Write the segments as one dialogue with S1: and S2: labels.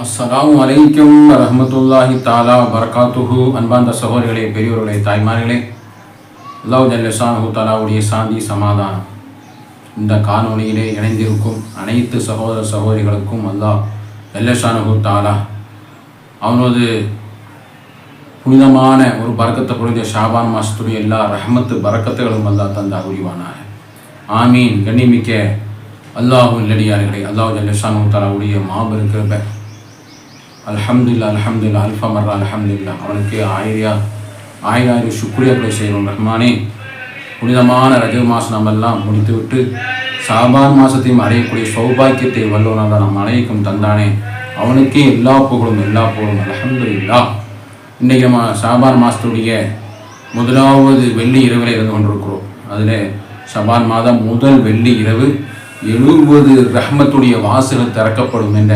S1: அஸ்ஸலாமு வலைக்கம் ரஹமத்துல்லாஹி தாலா பரகாத்துஹு அன்பாந்த சகோதரிகளே பெரியோர்களே தாய்மார்களே அல்லாஹ் ஜல்லஷானு தாலாவுடைய சாந்தி சமாதானம். இந்த காணொலியிலே இணைந்திருக்கும் அனைத்து சகோதர சகோதரிகளுக்கும் அல்லாஹ் ஜல்லஷானு தாலா அவனது புனிதமான ஒரு பறக்கத்தை புரிந்த ஷாபான் மாசத்துடைய எல்லா ரஹமத்து பறக்கத்துகளும் அல்லாஹ் தந்த புரிவானாக ஆமீன். கண்ணிமிக்க அல்லாஹு இல்லடியார்களே அல்லாஹ் ஜல்லஷானு தாலாவுடைய மாபெரும் கிருப்பை அலமதுல்லா அலமதுல்லா அல்ஃபா மர்ரா அலமதுல்லா அவனுக்கு ஆயிரியா ஆயிராயிரம் சுக்ரியாக்களை செய்வோம் ரஹ்மானே. புனிதமான ரஜ மாதம் நம்ம எல்லாம் முடித்துவிட்டு சாபான் மாதத்தையும் அடையக்கூடிய சௌபாக்கியத்தை வல்லவனாக நம் அனைக்கும் தந்தானே. அவனுக்கே எல்லா புகழும் எல்லா புகழும் அல்ஹம்துலில்லா இன்றைக்கி நம்ம சாபான் மாதத்துடைய முதலாவது வெள்ளி இரவில் இருந்து கொண்டிருக்கிறோம். அதில் சபான் மாதம் முதல் வெள்ளி இரவு எழுபது ரஹ்மத்துடைய வாசல் திறக்கப்படும் என்ற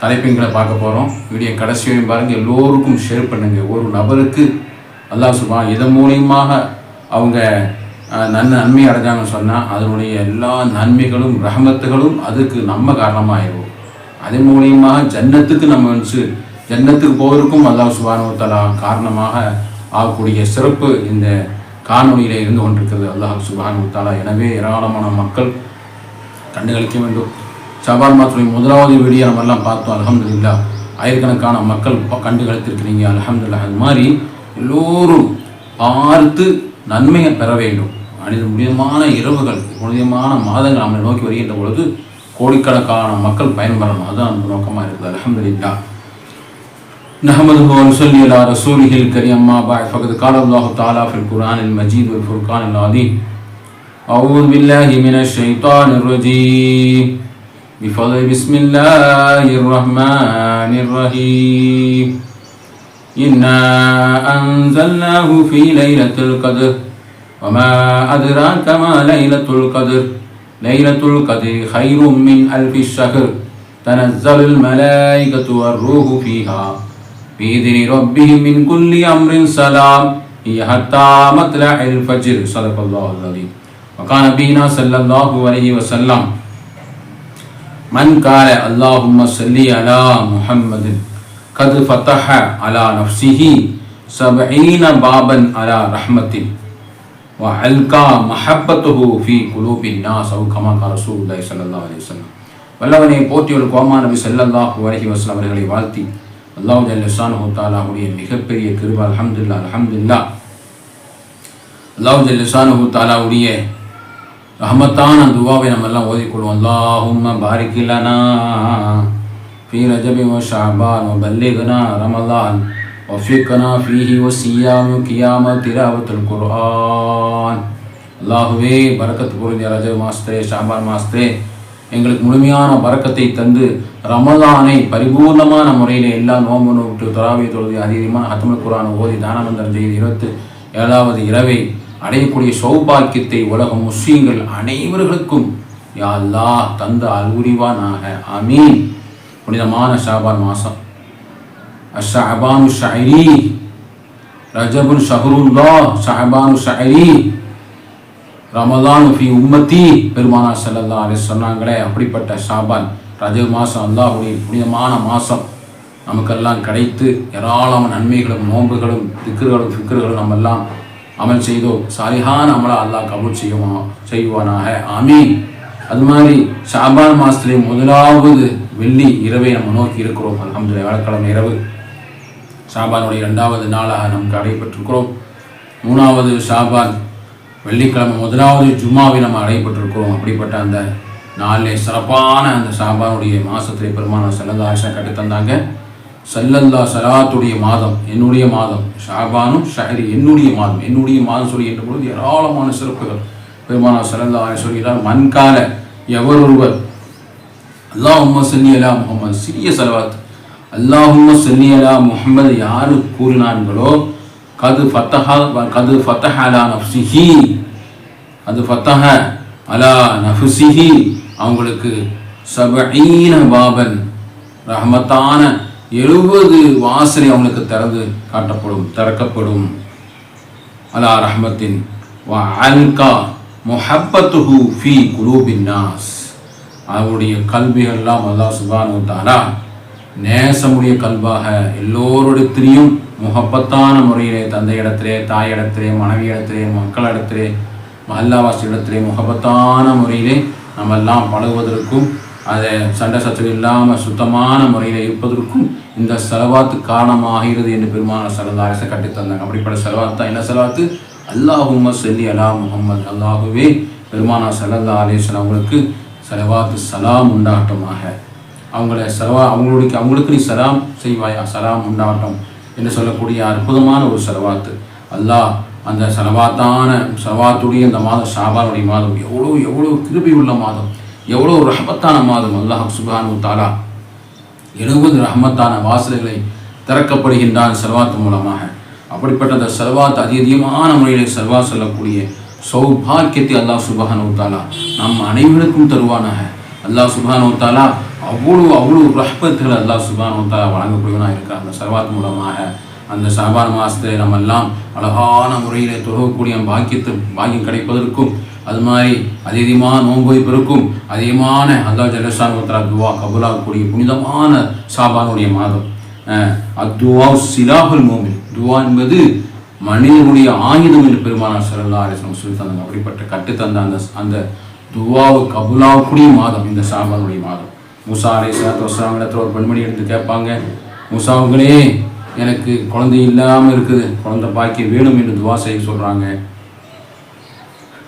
S1: தலைப்புங்களை பார்க்க போகிறோம் வீடியோ கடைசி வரையும் பாருங்கள் எல்லோருக்கும் ஷேர் பண்ணுங்கள் ஒரு நபருக்கு அல்லாஹ் சுபா இதன் மூலியமாக அவங்க நன் நன்மை அடைஞ்சாங்கன்னு சொன்னால் அதனுடைய எல்லா நன்மைகளும் ரஹமத்துகளும் அதுக்கு நம்ம காரணமாகிடும் அதன் மூலியமாக ஜன்னத்துக்கு நம்ம வந்து ஜன்னத்துக்கு போவதற்கும் அல்லாஹ் சுபானு காரணமாக ஆகக்கூடிய சிறப்பு இந்த காணொலியில் இருந்து கொண்டிருக்கிறது. அல்லாஹ் சுபானு எனவே ஏராளமான மக்கள் கண்டுகளிக்க வேண்டும். ஷபான் மாத்துடைய முதலாவது வீடியோ நம்ம எல்லாம் பார்த்தோம் அல்ஹம்துலில்லா ஆயிரக்கணக்கான மக்கள் ப- கண்டு கழித்திருக்கிறீங்க அல்ஹம்துலில்லா அது மாதிரி எல்லோரும் பார்த்து நன்மையை பெற வேண்டும் மனித முடியமான இரவுகள் புனிதமான மாதங்கள் நம்மை நோக்கி வருகின்ற பொழுது கோடிக்கணக்கான மக்கள் பயன்பெறணும் அதுதான் நம்ம நோக்கமாக இருக்குது அல்ஹம்துலில்லா نحمده ونصلي على رسوله الكريم أما بعد فقد قال الله تعالى في القرآن المجيد والفرقان العظيم أعوذ بالله من الشيطان الرجيم بفضل بسم الله الرحمن الرحيم. إنا أنزلناه في ليلة القدر. وما أدراك ما ليلة القدر؟ ليلة القدر خير من ألف الشهر. تنزل الملائكة والروح فيها. بإذن ربهم من كل أمر سلام. هي حتى مطلع الفجر. صدق الله العظيم. وكان نبينا صلى الله عليه وسلم. من قال اللهم صل على محمد قد فتح على نفسه سبعين بابا على رحمة وألقى محبته في قلوب الناس أو كما قال رسول الله صلى الله عليه وسلم வல்லவனை போற்றியுள்ள கோமா நபி ஸல்லல்லாஹு அலைஹி வஸல்லம் அவர்களை வாழ்த்தி அல்லாஹ் ஜல்ல ஷானஹு தஆலாவுடைய மிகப்பெரிய கிருபை அல்ஹம்துலில்லாஹ் அல்ஹம்துலில்லாஹ் அல்லாஹ் ஜல்ல ஷானஹு தஆலாவுடைய ரஹமத்தான துவாவை நம்ம எல்லாம் ஓதிக்கொள்வோம் அல்லாஹும் பாரிக்கிலனா ஃபி ரஜபி ஓ ஷாபான் ஓ பல்லிகனா ரமலான் ஒஃபிகனா ஃபீஹி ஓ சியாமு கியாம திராவத்துல் குர்ஆன். அல்லாஹுவே பரக்கத்து புரிஞ்ச ரஜ மாஸ்தரே ஷாபான் மாஸ்தரே எங்களுக்கு முழுமையான பறக்கத்தை தந்து ரமலானை பரிபூர்ணமான முறையில் எல்லா நோம்பு நோட்டு தராவை தொழுது அதிகமாக அத்தமல் குரான் ஓதி தானமந்தரம் செய்து இருபத்து ஏழாவது இரவை அடையக்கூடிய சௌபாக்கியத்தை உலக முஸ்லீம்கள் அனைவர்களுக்கும் யா அல்லாஹ் தந்த அல்குரிவானாக அமீன் புனிதமான ஷாபான் மாதம் ஷஹபானு ஷாயிரி ரஜபுன் ஷஹருல்லா ஷஹபானு ஷஹரி ரமலான் ஃபி உம்மத்தி. பெருமானா செல்லல்லா அலைஹி சொன்னாங்களே அப்படிப்பட்ட ஷாபான் ரஜப் மாதம் அல்லாஹுடைய புனிதமான மாதம் நமக்கெல்லாம் கிடைத்து ஏராளமான நன்மைகளும் நோன்புகளும் திக்கர்களும் ஃபிக்ருகளும் நம்ம எல்லாம் அமல் செய்தோம் சாலிஹான் அமலை அல்லாஹ் கபூல் செய்யுமா செய்வானாக ஆமீன் அது மாதிரி ஷாபான் மாதத்துலேயே முதலாவது வெள்ளி இரவை நம்ம நோக்கி இருக்கிறோம் அல்ஹம்துலில்லாஹ் வியாழக்கிழமை இரவு ஷாபானுடைய ரெண்டாவது நாளாக நமக்கு அடைபட்டிருக்கிறோம் மூணாவது ஷாபான் வெள்ளிக்கிழமை முதலாவது ஜும்மாவை நம்ம அடைபட்டிருக்கிறோம் அப்படிப்பட்ட அந்த நாளிலே சிறப்பான அந்த ஷாபானுடைய மாதத்திலே பெருமான செல்லதாசம் கட்டித்தந்தாங்க கட்டு தந்தாங்க சல்லல்லா சலாத்துடைய மாதம் என்னுடைய மாதம். ஷாபானும் ஷஹரி என்னுடைய மாதம். என்னுடைய மாதம் சொல்லி என்ற பொழுது ஏராளமான சிறப்புகள். பெருமானா சல்லல்லா ஆஷா சொல்கிறார் மண்கால எவர் ஒருவர் அல்லாஹும்ம சல்லி அலா முகமது சிறிய செலவாத் அல்லாஹும்ம சல்லி அலா முகமது யாரு கூறினான்களோ கது ஃபத்தஹா கது ஃபத்தஹ அலா நஃப்சிஹி அது ஃபத்தஹ அலா நஃப்சிஹி அவங்களுக்கு சபீன பாபன் ரஹமத்தான எழுபது வாசனை அவங்களுக்கு திறந்து காட்டப்படும் திறக்கப்படும். அலா ரஹமத்தின் அல்கா முஹப்பத்துஹு ஃபி குலூபின் நாஸ். அவருடைய கல்விகள்லாம் அல்லாஹ் சுபானு தாலா நேசமுடைய கல்வாக எல்லோரிடத்திலையும் முகப்பத்தான முறையிலே தந்தை இடத்திலே தாய் இடத்திலே மனைவி இடத்திலே மக்கள் இடத்திலே மஹல்லாவாசி இடத்திலே முகப்பத்தான முறையிலே நம்ம எல்லாம் பழகுவதற்கும் அதை சண்டை சச்சரவு இல்லாமல் சுத்தமான முறையில் இருப்பதற்கும் இந்த செலவாத்து காரணமாகிறது என்று பெருமான செலவாரசை கட்டித்தந்தாங்க அப்படிப்பட்ட செலவாத்து தான் என்ன செலவாத்து? அல்லாஹும்ம செல்லி அலா முகமது அல்லாஹுவே பெருமானா சல்லல்லா அலேஸ்வரம் அவங்களுக்கு செலவாத்து சலாம் உண்டாட்டமாக அவங்கள செலவா அவங்களுக்கு அவங்களுக்கு நீ சலாம் செய்வாயா? சலாம் உண்டாகட்டும் என்று சொல்லக்கூடிய அற்புதமான ஒரு செலவாத்து. அல்லாஹ் அந்த செலவாத்தான செலவாத்துடைய இந்த மாதம் ஷாபானுடைய மாதம் எவ்வளோ எவ்வளோ கிருபி உள்ள மாதம். எவ்வளோ ரஹமத்தான மாதம். அல்லாஹ் சுபானு தாலா எழுபது ரஹமத்தான வாசல்களை திறக்கப்படுகின்றான் செல்வாத்து மூலமாக. அப்படிப்பட்ட அந்த செல்வாத்து அதி அதிகமான முறையில் செல்வா சொல்லக்கூடிய சௌபாக்கியத்தை அல்லாஹ் சுபானு தாலா நம் அனைவருக்கும் தருவானாக. அல்லாஹ் சுபானு தாலா அவ்வளோ அவ்வளோ ரஹ்பத்துகளை அல்லாஹ் சுபானு தாலா வழங்கக்கூடியவனாக இருக்கார் அந்த செல்வாத் மூலமாக அந்த சபான மாதத்தை நம்ம எல்லாம் அழகான முறையில் தொழக்கூடிய பாக்கியத்தை பாக்கியம் கிடைப்பதற்கும் அது மாதிரி அதிகமாக நோன்பு பிறக்கும் அதிகமான அல்லா ஜலசான் உத்தரா துவா கபுலாகக்கூடிய புனிதமான சாபானுடைய மாதம். அத்துவா சிலாஹுல் மோமின் துவா என்பது மனிதனுடைய ஆயுதம் என்று பெருமானார் சல்லா அலிஸ்லாம் சொல்லி தந்தாங்க. அப்படிப்பட்ட தந்த அந்த அந்த துவாவு கபுலாகக்கூடிய மாதம் இந்த சாபானுடைய மாதம். முசா அலை சலாத்து வஸ்லாம் இடத்துல ஒரு பெண்மணி எடுத்து கேட்பாங்க முசாவுங்களே எனக்கு குழந்தை இல்லாமல் இருக்குது. குழந்தை பாக்கி வேணும் என்று துவா செய்ய சொல்கிறாங்க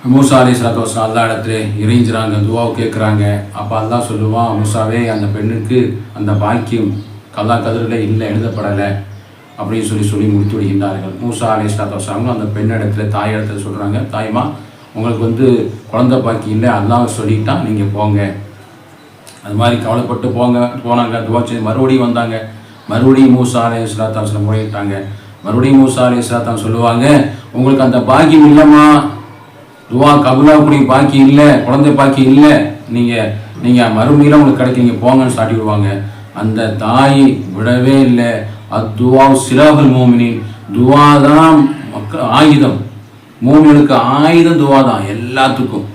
S1: மூசா அலி சலாத்து வஸ்லாம் அல்லா இடத்துல இறைஞ்சுறாங்க துவாவை கேட்குறாங்க. அப்போ அல்லா சொல்லுவான் மூசாவே அந்த பெண்ணுக்கு அந்த பாக்கியம் கல்லா கதிரில் இல்லை எழுதப்படலை அப்படின்னு சொல்லி சொல்லி முடித்து விடுகின்றார்கள். மூசா அலி சலாத்து வஸ்லாமும் அந்த பெண் இடத்துல தாய் இடத்துல சொல்கிறாங்க தாய்மா உங்களுக்கு வந்து குழந்தை பாக்கி இல்லை அல்லாஹ் சொல்லிட்டான் நீங்கள் போங்க. அது மாதிரி கவலைப்பட்டு போங்க போனாங்க துவா செய்து மறுபடியும் வந்தாங்க. மறுபடியும் மூசா அலி சலாத்து வஸ்லாம் முறையிட்டாங்க. மறுபடியும் மூசா அலி சலாத்தான் சொல்லுவாங்க உங்களுக்கு அந்த பாக்கியம் இல்லைம்மா. துவா கபுலாவுக்குரிய பாக்கி இல்லை குழந்தை பாக்கி இல்லை. நீங்கள் நீங்கள் மறுமையில் உங்களுக்கு கிடைக்கிறீங்க போங்கன்னு சாட்டி விடுவாங்க. அந்த தாய் விடவே இல்லை. அத்துவா சிலாபல் மோமினின். துவா தான் மக்கள் ஆயுதம். மோமினுக்கு ஆயுதம் துவா தான் எல்லாத்துக்கும்.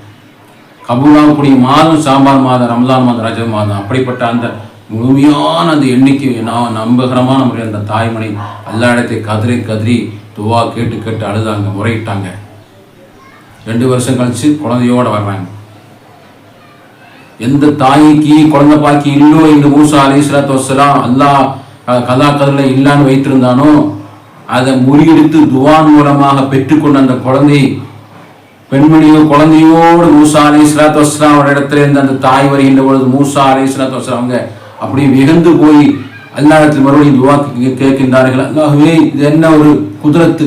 S1: கபூலாகக்கூடிய மாதம் சாம்பார் மாதம் ரம்ஜான் மாதம் ரஜ மாதம். அப்படிப்பட்ட அந்த முழுமையான அந்த எண்ணிக்கை நான் நம்பகரமான முறையில் அந்த தாய்மணி எல்லா இடத்தை கதறி கதறி துவா கேட்டு கேட்டு அழுதாங்க முறையிட்டாங்க. ரெண்டு வருஷம் கழிச்சு குழந்தையோட வர்றாங்க எந்த தாய்க்கு குழந்தை பாக்கி இல்லோ என்று மூசா அலி இஸ்லாத்து வசலாம் அல்லாஹ் கதா கதில் இல்லான்னு வைத்திருந்தானோ அதை முறியடித்து துவான் மூலமாக பெற்றுக்கொண்ட அந்த குழந்தை பெண்மணியோ குழந்தையோடு மூசா அலி இஸ்லாத்து வஸ்லாம் ஒரு இடத்துல இருந்து அந்த தாய் வருகின்ற பொழுது மூசா அலி இஸ்லாத்து வஸ்லாம் அவங்க அப்படியே விகந்து போய் அல்லா இடத்துல மறுபடியும் துவா கேட்கின்றார்கள். அல்லாகவே இது என்ன ஒரு குதிரத்து?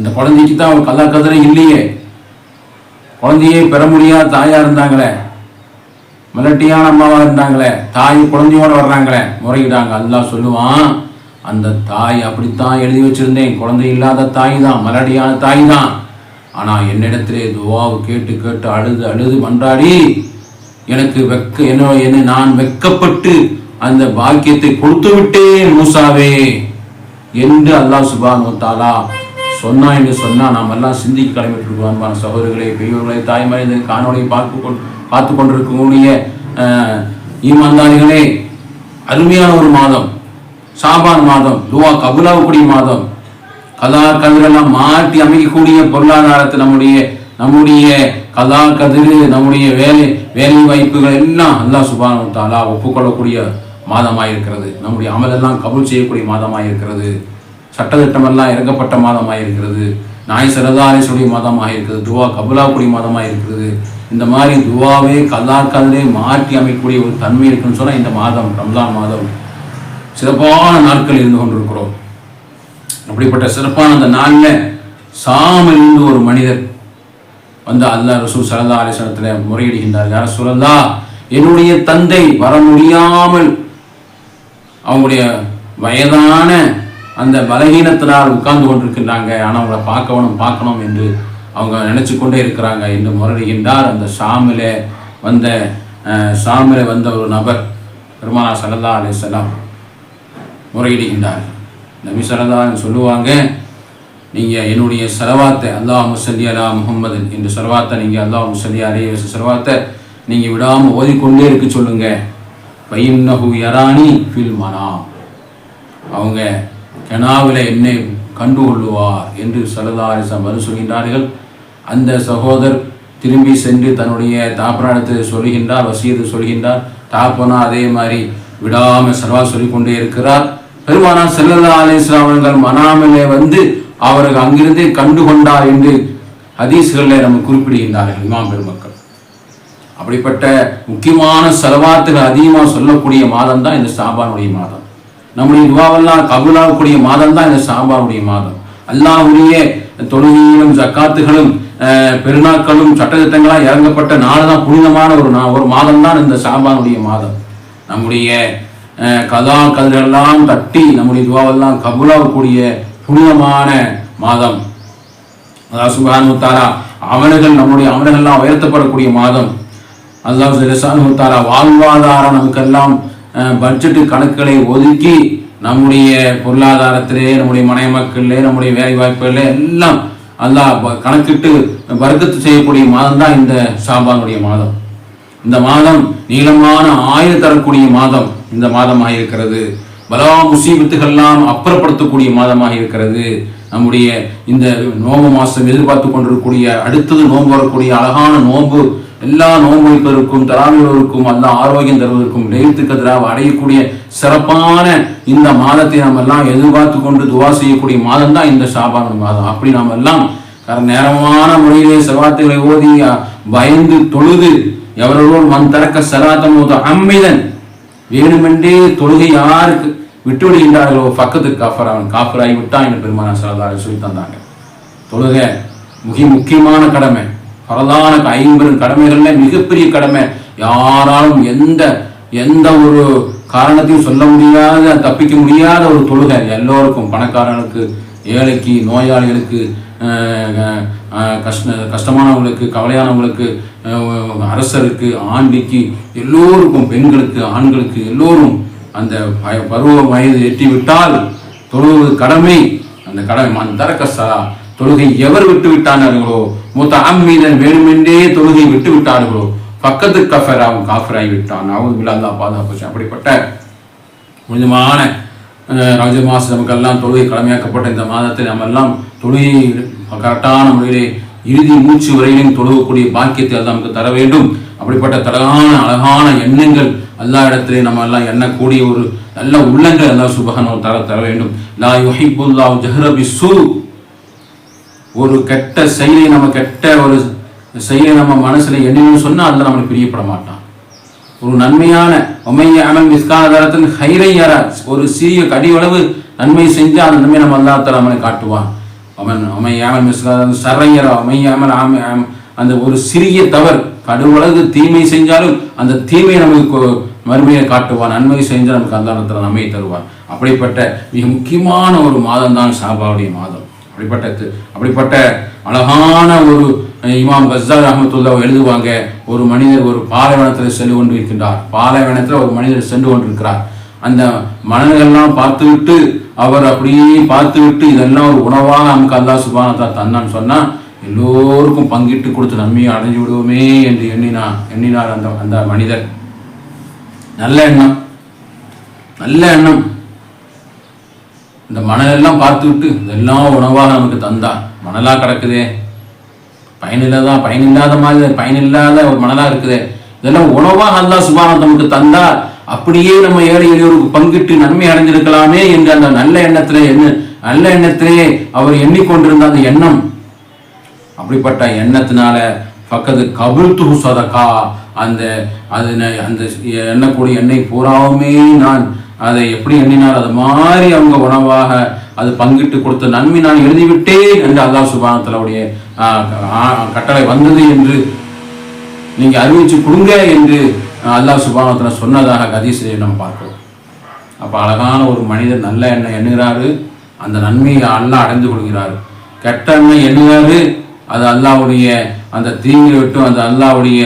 S1: அந்த குழந்தைக்கு தான் அவங்க கல்லா கதிரை இல்லையே. குழந்தையே பெற முடியாத தாயா இருந்தாங்களே. மிரட்டியான அம்மாவா இருந்தாங்களே. தாய் குழந்தையோட வர்றாங்களே. முறையிடாங்க. அல்லாஹ் சொல்லுவான் அந்த தாய் அப்படித்தான் எழுதி வச்சிருந்தேன். குழந்தை இல்லாத தாய் தான் மலடியான தாய் தான் ஆனா என்னிடத்திலே துவாவு கேட்டு கேட்டு அழுது அழுது மன்றாடி எனக்கு வெக்க என்ன என்ன நான் வெக்கப்பட்டு அந்த பாக்கியத்தை கொடுத்து விட்டேன் மூசாவே என்று அல்லாஹ் சுபான் தாலா சொன்னா என்று சொன்னா நாம் எல்லாம் சிந்திக்க கடமைப்பட்டிருக்கோம். அன்பான சகோதரர்களை பெரியவர்களை தாய்மாரை இந்த காணொலியை பார்த்து கொண்டு பார்த்து கொண்டிருக்கக்கூடிய ஈமான்தாரிகளே அருமையான ஒரு மாதம். சாபான் மாதம் துவா கபுலாவுக்குரிய மாதம். கதா கதிரெல்லாம் மாற்றி அமைக்கக்கூடிய பொருளாதாரத்தை நம்முடைய நம்முடைய கதா கதிர் நம்முடைய வேலை வேலை வாய்ப்புகள் எல்லாம் அல்லா சுபான தாலா ஒப்புக்கொள்ளக்கூடிய மாதமாக இருக்கிறது நம்முடைய அமலெல்லாம் கபுல் செய்யக்கூடிய மாதமாக இருக்கிறது சட்டத்திட்டமெல்லாம் இறக்கப்பட்ட மாதமாக இருக்கிறது நாய் சரதாரேசுடைய மாதமாக இருக்கிறது துவா கபுலாக்குடைய மாதமாக இருக்கிறது இந்த மாதிரி துவாவே கல்லா மாற்றி அமைக்கக்கூடிய ஒரு தன்மை இருக்குன்னு சொன்னால் இந்த மாதம் ரம்ஜான் மாதம். சிறப்பான நாட்கள் இருந்து கொண்டிருக்கிறோம். அப்படிப்பட்ட சிறப்பான அந்த நாளில் சாமல் இருந்து ஒரு மனிதர் வந்து அல்லா ரசூல் சரதா அலிசனத்தில் முறையிடுகின்றார். யார் சுரந்தா என்னுடைய தந்தை வர முடியாமல் அவங்களுடைய வயதான அந்த பலகீனத்தினால் உட்கார்ந்து கொண்டிருக்கின்றாங்க. ஆனால் அவங்கள பார்க்கணும் பார்க்கணும் என்று அவங்க நினைச்சு கொண்டே இருக்கிறாங்க. என்று முரடுகின்றார் அந்த ஷாமிலே வந்த அஹ், ஷாமிலே வந்த ஒரு நபர் பெருமானா சல்லா அலிசல்லாம் முறையிடுகின்றார். நபி சல்லா சொல்லுவாங்க நீங்கள் என்னுடைய செலவாத்தை அல்லாஹ் முசல்லி அலா முகம்மது என்று செலவாத்தை நீங்கள் அல்லாஹ் முசல்லி அலே செலவாத்தை நீங்கள் விடாமல் ஓதிக்கொண்டே இருக்க சொல்லுங்க. பையன்னஹு யரானி ஃபில் மனா அவங்க கெனாவில் என்னை கண்டுகொள்ளுவார் என்று சலதாரிசம் வரு சொல்கின்றார்கள். அந்த சகோதர் திரும்பி சென்று தன்னுடைய தாப்பராடத்தை சொல்கின்றார் வசியத்தை சொல்கின்றார். தாப்பனா அதே மாதிரி விடாமல் சர்வா சொல்லிக்கொண்டே இருக்கிறார். பெருமானா செல்லல்லா அலிஸ்லாம் அவர்கள் மனாமிலே வந்து அவர்கள் அங்கிருந்தே கண்டுகொண்டார் என்று ஹதீஸ்களில் நம்ம குறிப்பிடுகின்றார்கள் இமாம் பெருமக்கள். அப்படிப்பட்ட முக்கியமான செலவாத்துகள் அதிகமாக சொல்லக்கூடிய மாதம் தான் இந்த சாபானுடைய மாதம். நம்முடைய துவாவெல்லாம் கபுலாகக்கூடிய மாதம் தான் இந்த சாபாவுடைய மாதம். அல்லாஹுடைய தொழுகையிலும் ஜக்காத்துகளும் அஹ், பெருநாட்களும் சட்டத்திட்டங்களாக இறங்கப்பட்ட நாள் தான் புனிதமான ஒரு நா ஒரு மாதம் தான் இந்த சாபானுடைய மாதம். நம்முடைய அஹ், கதா கதிரெல்லாம் தட்டி நம்முடைய துவாவெல்லாம் கபுலாகக்கூடிய புனிதமான மாதம். அதாவது சுப்ஹானஹு வ நம்முடைய அமல்கள் நம்முடைய அமல்கள்லாம் உயர்த்தப்படக்கூடிய மாதம். அல்லாஹ் சுப்ஹானஹு வ வாழ்வாதாரம் நமக்கெல்லாம் பட்ஜெட்டு கணக்குகளை ஒதுக்கி நம்முடைய பொருளாதாரத்திலே நம்முடைய மனை நம்முடைய வேலை வாய்ப்புகளிலே எல்லாம் அல்லாஹ் கணக்கிட்டு வர்க்கத்து செய்யக்கூடிய மாதம் தான் இந்த ஷாபானுடைய மாதம். இந்த மாதம் நீளமான ஆயுள் தரக்கூடிய மாதம் இந்த மாதமாக இருக்கிறது. பலா முசீபத்துகள்லாம் அப்புறப்படுத்தக்கூடிய மாதமாக இருக்கிறது. நம்முடைய இந்த நோம்பு மாதம் எதிர்பார்த்து கொண்டிருக்கக்கூடிய அடுத்தது நோன்பு வரக்கூடிய அழகான நோன்பு எல்லா நோன்பு வைப்பதற்கும் தராமையோருக்கும் அல்ல ஆரோக்கியம் தருவதற்கும் லெய்த்துக்கு எதிராக அடையக்கூடிய சிறப்பான இந்த மாதத்தை நாம் எல்லாம் எதிர்பார்த்து கொண்டு துவா செய்யக்கூடிய மாதம் தான் இந்த ஷாபான் மாதம். அப்படி நாம் எல்லாம் கர- நேரமான முறையிலே செவாத்துகளை ஓதி பயந்து தொழுது எவரோடு மண் திறக்க செலாத்தம் அம்மிதன். வேணுமென்றே தொழுகை யாருக்கு விட்டு விடுகின்றார்களோ பக்கத்து காஃபர் அவன் காஃபராகி விட்டான் என்று பெருமான சரதாரை சொல்லி தந்தாங்க. தொழுகை மிக முக்கியமான கடமை. பரதான ஐம்பெரும் கடமைகள்ல மிகப்பெரிய கடமை. யாராலும் எந்த எந்த ஒரு காரணத்தையும் சொல்ல முடியாத தப்பிக்க முடியாத ஒரு தொழுகை. எல்லோருக்கும் பணக்காரர்களுக்கு ஏழைக்கு நோயாளிகளுக்கு கஷ்ட கஷ்டமானவங்களுக்கு கவலையானவங்களுக்கு அரசருக்கு ஆண்டிக்கு எல்லோருக்கும் பெண்களுக்கு ஆண்களுக்கு எல்லோரும் அந்த பருவ வயது எட்டிவிட்டால் தொழுவது கடமை. அந்த கடமை மந்தரக்கசரா தொழுகை எவர் விட்டு விட்டானார்களோ? மூத்த அம்மீதன் வேணுமென்றே தொழுகை விட்டு விட்டார்களோ? பக்கத்து கஃபர் அவன் காஃபராகி விட்டான். அவன் விழாந்தா பாதுகாப்பு அப்படிப்பட்ட புனிதமான ரஜ மாதம் நமக்கெல்லாம் தொழுகை கடமையாக்கப்பட்ட இந்த மாதத்தில் நம்ம எல்லாம் தொழுகை கரெக்டான முறையிலே இறுதி மூச்சு வரையிலும் தொழுகக்கூடிய பாக்கியத்தை அல்லாஹ் நமக்கு தர வேண்டும். அப்படிப்பட்ட தரகான அழகான எண்ணங்கள் எல்லா இடத்திலே நம்ம எல்லாம் எண்ணக்கூடிய ஒரு நல்ல உள்ளங்கள் எல்லாம் சுபகனோ தர தர வேண்டும். லா யுஹிபுல்லா ஜஹ்ரபி சூ ஒரு கெட்ட செயலை நம்ம கெட்ட ஒரு செயலை நம்ம மனசில் எண்ணினு சொன்னால் அதில் நம்மளுக்கு பிரியப்பட மாட்டான் ஒரு நன்மையான உமைய அமல் மிஸ்காதாரத்தின் ஹைரையர ஒரு சிறிய கடிவளவு நன்மை செஞ்சு அந்த நன்மை நம்ம அல்லாத்தால அவனை காட்டுவான். அவன் ஒமைய அமல் மிஸ்காதாரத்தின் சரையரா அமைய அமல் ஆம அந்த ஒரு சிறிய தவறு கடுவளவு தீமை செஞ்சாலும் அந்த தீமையை நமக்கு மறுமையை காட்டுவான். நன்மை செஞ்சால் நமக்கு அல்லாஹ் நன்மையை தருவான். அப்படிப்பட்ட மிக முக்கியமான ஒரு மாதம் தான் சாபாவுடைய மாதம். அப்படிப்பட்ட அப்படிப்பட்ட அழகான ஒரு இமாம் கஸ்தார் அஹமத்துல்லா எழுதுவாங்க ஒரு மனிதர் ஒரு பாலைவனத்தில் சென்று கொண்டு இருக்கின்றார் பாலைவனத்தில் ஒரு மனிதர் சென்று கொண்டிருக்கிறார். அந்த மனிதர்கள்லாம் பார்த்துவிட்டு அவர் அப்படியே பார்த்துவிட்டு இதெல்லாம் ஒரு உணவாக நமக்கு அல்லா சுபானத்தா தந்தான்னு சொன்னா எல்லோருக்கும் பங்கிட்டு கொடுத்து நன்மையை அடைஞ்சு விடுவோமே என்று எண்ணினா எண்ணினார் அந்த அந்த மனிதர். நல்ல எண்ணம். நல்ல எண்ணம். இந்த மணலெல்லாம் பார்த்துவிட்டு இதெல்லாம் உணவாக நமக்கு தந்தா. மணலாக கிடக்குதே. பயனில்லாதா பயனில்லாத மாதிரி பயனில்லாத ஒரு மணலாக இருக்குதே. இதெல்லாம் உணவாக அல்லா சுபானம் நமக்கு தந்தா அப்படியே நம்ம ஏழை எளியோருக்கு பங்கிட்டு நன்மை அடைஞ்சிருக்கலாமே என்று அந்த நல்ல எண்ணத்திலே என்ன நல்ல எண்ணத்திலே அவர் எண்ணிக்கொண்டிருந்த அந்த எண்ணம். அப்படிப்பட்ட எண்ணத்தினால பக்கத்து கபுல்து சதக்கா அந்த அது அந்த எண்ணக்கூடிய எண்ணெய் பூராவுமே நான். அதை எப்படி எண்ணினால் அது மாதிரி அவங்க உணவாக அது பங்கிட்டு கொடுத்த நன்மை நான் எழுதிவிட்டேன் என்று அல்லாஹ் சுபானத்தலவுடைய கட்டளை வந்தது என்று நீங்க அறிவிச்சு கொடுங்க என்று அல்லா அல்லாஹ் சுபானத்தில் சொன்னதாக கதீசிலே நம்ம பார்க்கிறோம். அப்ப அழகான ஒரு மனிதர் நல்ல எண்ணெய் எண்ணுகிறாரு. அந்த நன்மையை அல்லா அடைந்து கொள்கிறாரு. கெட்ட எண்ணெய் எண்ணுகிறாரு அது அல்லாவுடைய அந்த தீங்கை விட்டும் அந்த அல்லாவுடைய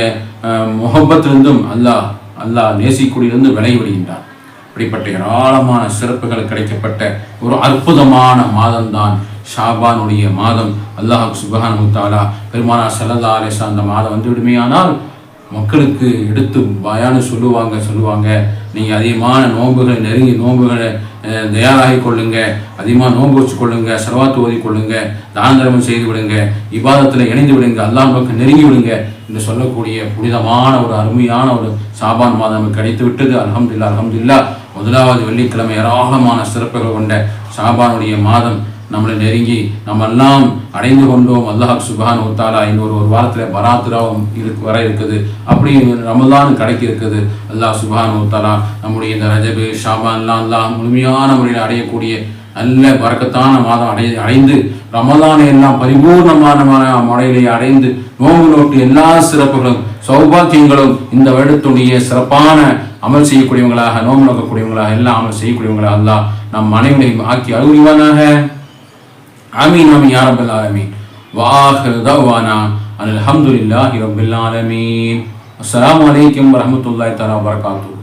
S1: முகப்பத்திலிருந்தும் அல்லாஹ் அல்லாஹ் நேசிக்கூடியிலிருந்து விலகி விடுகின்றார் இப்படிப்பட்ட ஏராளமான சிறப்புகள் கிடைக்கப்பட்ட ஒரு அற்புதமான மாதம்தான் ஷாபானுடைய மாதம். அல்லாஹ் சுபஹான் முத்தாலா பெருமானா சல்லா அலிசா அந்த மாதம் வந்து விடுமையானால் மக்களுக்கு எடுத்து பயானு சொல்லுவாங்க சொல்லுவாங்க நீங்கள் அதிகமான நோன்புகளை நெருங்கி நோன்புகளை தயாராகி கொள்ளுங்க. அதிகமாக நோன்பு வச்சு கொள்ளுங்க. செலவாத்து ஓதி கொள்ளுங்க. தான தர்மம் செய்து விடுங்க. விவாதத்தில் இணைந்து விடுங்க. அல்லா நோக்க நெருங்கி விடுங்க. என்று சொல்லக்கூடிய புனிதமான ஒரு அருமையான ஒரு சாபான் மாதம் நமக்கு கிடைத்து விட்டது. அலமதுல்லா அலமதுல்லா முதலாவது வெள்ளிக்கிழமை ஏராளமான சிறப்புகள் கொண்ட ஷாபானுடைய மாதம் நம்மளை நெருங்கி நம்ம எல்லாம் அடைந்து கொண்டோம். அல்லாஹ் சுபான் உத்தாலா இன்னொரு ஒரு வாரத்தில் பராத்துராவும் இருக்கு வர இருக்குது. அப்படி ரமலான் கடைக்கு இருக்குது. அல்லாஹ் சுபான் உத்தாலா நம்முடைய இந்த ரஜபு ஷாபான்லாம் அல்லாஹ் முழுமையான முறையில் அடையக்கூடிய நல்ல பறக்கத்தான மாதம் அடை அடைந்து ரமதானை எல்லாம் பரிபூர்ணமான முறையிலே அடைந்து நோம்பு நோட்டு எல்லா சிறப்புகளும் சௌபாக்கியங்களும் இந்த வருடத்துடைய சிறப்பான அமல் செய்யக்கூடியவங்களாக நோம் நோக்கக்கூடியவங்களாக எல்லாம் அமல் செய்யக்கூடியவங்களாக அல்லா நம் அனைவரையும் ஆக்கி அழுகுரிவானாக ஆமீன் ஆமீன் யாரபல் ஆலமீன். வாஹர் தவானா அலமதுல்லாஹி ரபுல் ஆலமீன். அஸ்லாம் வலைக்கம் வரமத்துல்லாய் தலா வரகாத்து